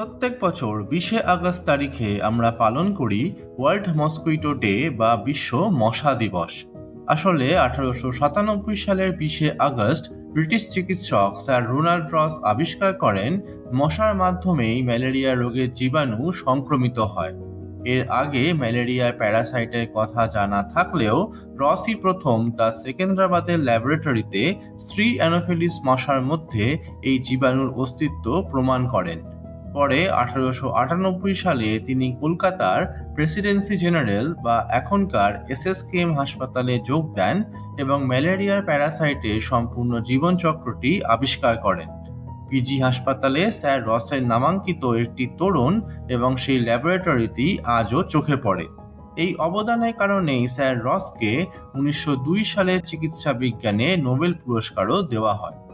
প্রত্যেক বছর বিশে আগস্ট তারিখে আমরা পালন করি ওয়ার্ল্ড মসকুইটো ডে বা বিশ্ব মশা দিবস। আসলে আঠারোশো সাতানব্বই সালের বিশে আগস্ট ব্রিটিশ চিকিৎসক স্যার রোনাল্ড রস আবিষ্কার করেন, মশার মাধ্যমেই ম্যালেরিয়া রোগের জীবাণু সংক্রমিত হয়। এর আগে ম্যালেরিয়ার প্যারাসাইটের কথা জানা থাকলেও রসই প্রথম তার সেকেন্দ্রাবাদের ল্যাবরেটরিতে স্ত্রী অ্যানোফিলিস মশার মধ্যে এই জীবাণুর অস্তিত্ব প্রমাণ করেন। পরে আঠারোশো আটানব্বই সালে তিনি কলকাতার প্রেসিডেন্সি জেনারেল বা এখনকার এসএসকেএম হাসপাতালে যোগ দেন এবং ম্যালেরিয়ার প্যারাসাইটে সম্পূর্ণ জীবনচক্রটি আবিষ্কার করেন। পিজি হাসপাতালে স্যার রসের নামাঙ্কিত একটি তরুণ এবং সেই ল্যাবরেটরিটি আজও চোখে পড়ে। এই অবদানের কারণেই স্যার রসকে উনিশশো দুই সালে চিকিৎসা বিজ্ঞানে নোবেল পুরস্কারও দেওয়া হয়।